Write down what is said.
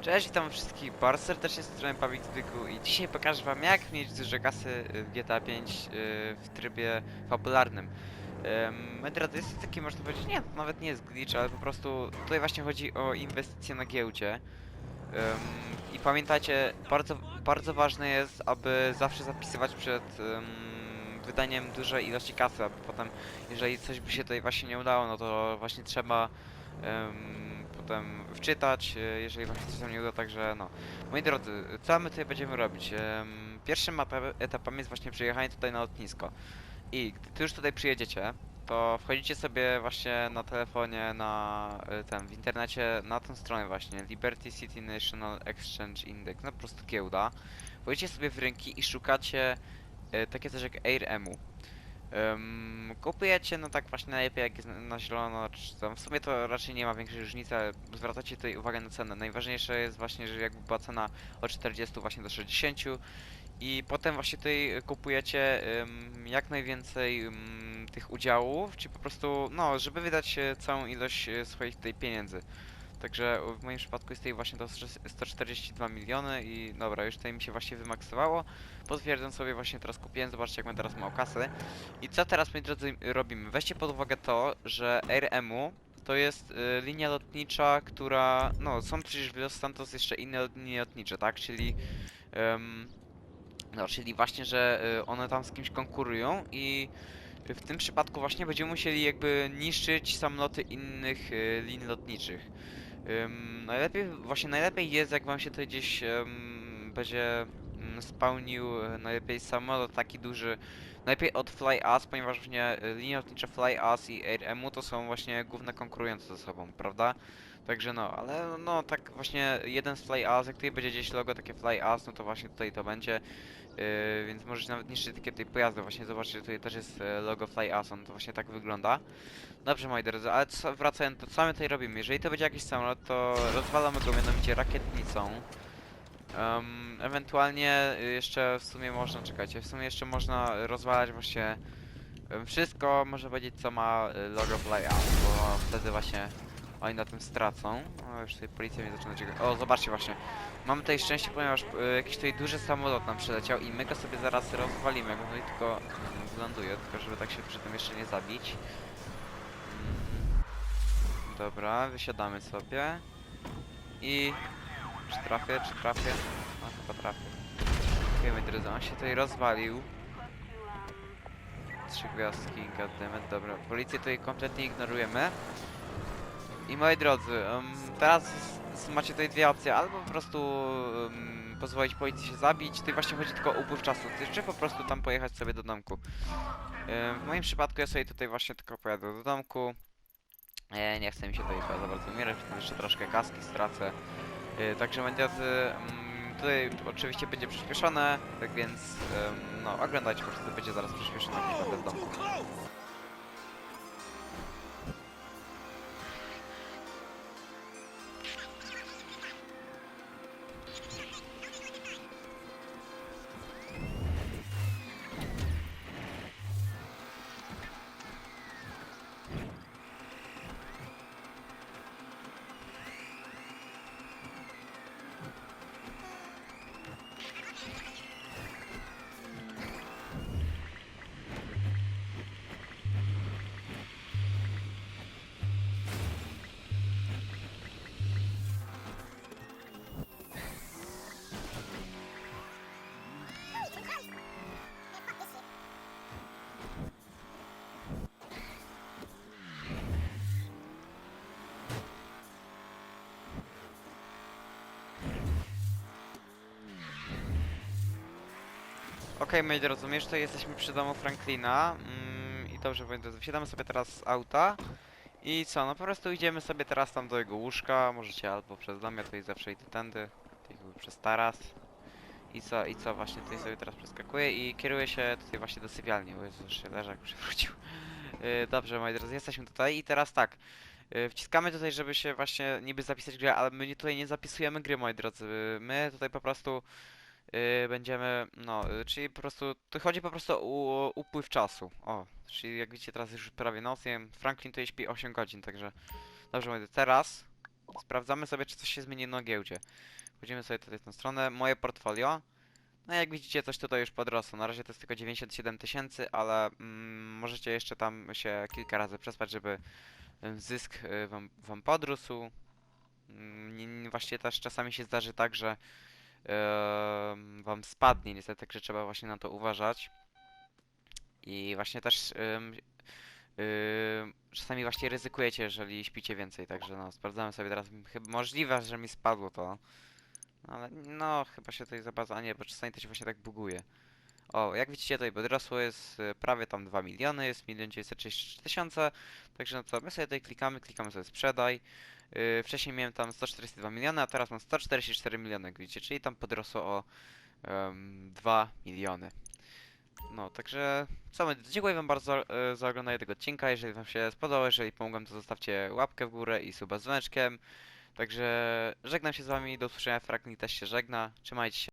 Cześć, witam wszystkich bardzo serdecznie z strony Pawik Zbyku i dzisiaj pokażę wam jak mieć dużo kasy w GTA 5 y, w trybie fabularnym. Um, moi drodzy, jest to taki, można powiedzieć, nie, to nawet nie jest glitch, ale po prostu tutaj właśnie chodzi o inwestycje na giełdzie. I pamiętajcie, bardzo, bardzo ważne jest, aby zawsze zapisywać przed em, wydaniem dużej ilości kasy, aby potem, jeżeli coś by się tutaj właśnie nie udało, no to właśnie trzeba em, potem wczytać, e, jeżeli właśnie coś nam nie uda, także no. Moi drodzy, co my tutaj będziemy robić? Pierwszym etapem- jest właśnie przyjechanie tutaj na lotnisko. I gdy już tutaj przyjedziecie, to wchodzicie sobie właśnie na telefonie, na e, ten, w internecie, na tę stronę właśnie, Liberty City National Exchange Index, no po prostu giełda. Wchodzicie sobie w rynki i szukacie e, takie coś jak AirEmu. Um, kupujecie, no tak właśnie najlepiej jak jest na- zielono, czy tam w sumie to raczej nie ma większej różnicy, ale zwracacie tutaj uwagę na cenę. Najważniejsze jest właśnie, że jakby była cena od 40 właśnie do 60 i potem właśnie tutaj kupujecie em, jak najwięcej em, tych udziałów, czy po prostu, no, żeby wydać e, całą ilość e, swoich tutaj pieniędzy. Także w moim przypadku jest tutaj właśnie to 142 miliony i dobra, już tutaj mi się właśnie wymaksowało. Potwierdzam sobie właśnie teraz kupiłem, zobaczcie jak my teraz mało kasy. I co teraz, moi drodzy, robimy? Weźcie pod uwagę to, że AirEmu to jest y, linia lotnicza, która... No, są przecież w Los Santos jeszcze inne linie lotnicze, tak? Czyli... em, no, czyli właśnie, że y, one tam z kimś konkurują i w tym przypadku właśnie będziemy musieli jakby niszczyć samoloty innych y, linii lotniczych. Ym, najlepiej, właśnie najlepiej jest, jak wam się tutaj gdzieś ym, będzie spełnił e, najlepiej samolot taki duży, najlepiej od Fly Us, ponieważ właśnie e, linie lotnicze Fly Us i AirEmu to są właśnie główne konkurujące ze sobą, prawda? Także no, ale no tak właśnie jeden z Fly Us, jak tutaj będzie gdzieś logo takie Fly Us, no to właśnie tutaj to będzie, yy, więc możecie nawet niszczyć takie tutaj pojazdy, właśnie zobaczcie, tutaj też jest logo Fly Us, on to właśnie tak wygląda. Dobrze moi drodzy, ale co, wracając, to co my tutaj robimy? Jeżeli to będzie jakiś samolot, to rozwalamy go mianowicie rakietnicą. Em, ewentualnie y, jeszcze w sumie można, czekajcie, w sumie jeszcze można rozwalać właśnie wszystko, może powiedzieć co ma y, logo Fly Out, bo wtedy właśnie oni na tym stracą. O, już tutaj policja mnie zaczyna ciekawić. O, zobaczcie właśnie. Mamy tutaj szczęście, ponieważ y, jakiś tutaj duży samolot nam przyleciał i my go sobie zaraz rozwalimy, jak on tutaj tylko mm, wyląduje, tylko żeby tak się przy tym jeszcze nie zabić. Mm, Dobra, wysiadamy sobie. I... Czy trafię, czy trafię? No chyba trafię. Moi drodzy, on się tutaj rozwalił. Trzy gwiazdki, goddammit, dobra. Policję tutaj kompletnie ignorujemy. I moi drodzy, em, teraz macie tutaj dwie opcje, albo po prostu em, pozwolić policji się zabić, tutaj właśnie chodzi tylko o upływ czasu, czy po prostu tam pojechać sobie do domku. Em, w moim przypadku ja sobie tutaj właśnie tylko pojadę do domku. E, nie chce mi się tutaj za bardzo umierać, jeszcze troszkę kaski stracę. E, także drodzy, mm, tutaj oczywiście będzie przyspieszone, tak więc no oglądajcie, po prostu będzie zaraz będę w domku. Okej, moi drodzy, my tutaj jesteśmy przy domu Franklina. Mm, i dobrze, moi drodzy, wsiadamy sobie teraz z auta. I co, no po prostu idziemy sobie teraz tam do jego łóżka, możecie albo przez dom, ja tutaj zawsze idę tędy, tutaj jakby przez taras. I co, i co, właśnie tutaj sobie teraz przeskakuję i kieruję się tutaj właśnie do sypialni, bo Jezu, już się leżak przewrócił. Yy, dobrze, moi drodzy, jesteśmy tutaj i teraz tak, yy, wciskamy tutaj, żeby się właśnie niby zapisać grę, ale my nie- tutaj nie zapisujemy gry, moi drodzy, my tutaj po prostu yy, będziemy, no, yy, czyli po prostu, tu chodzi po prostu o upływ czasu, o, czyli jak widzicie teraz już prawie noc, nie wiem, Franklin tutaj śpi 8 godzin, także, dobrze, drodzy, teraz sprawdzamy sobie, czy coś się zmieni na giełdzie. Wchodzimy sobie tutaj w tą stronę, moje portfolio. No jak widzicie, coś tutaj już podrosło. Na razie to jest tylko 97 tysięcy, ale mm, możecie jeszcze tam się kilka razy przespać, żeby em, zysk y, wam, wam podrósł. Mm, nie- nie- Właściwie też czasami się zdarzy tak, że wam spadnie niestety, także trzeba właśnie na to uważać. I właśnie też ym, ym, czasami właśnie ryzykujecie, jeżeli śpicie więcej, także no sprawdzamy sobie teraz. Chyba możliwe, że mi spadło to. Ale no, chyba się tutaj za a nie, bo czasami to się właśnie tak buguje. O, jak widzicie tutaj podrosło jest y, prawie tam 2 miliony, jest 1 933 tysiące, także no co, my sobie tutaj klikamy, klikamy sobie sprzedaj. Yy, wcześniej miałem tam 142 miliony, a teraz mam 144 miliony, jak widzicie, czyli tam podrosło o em, 2 miliony. No, także co, my- dziękuję wam bardzo e, za oglądanie tego odcinka, jeżeli wam się spodobał, jeżeli pomogłem, to zostawcie łapkę w górę i suba z dzwoneczkiem. Także żegnam się z wami, do usłyszenia, Fragnik też się żegna, trzymajcie się.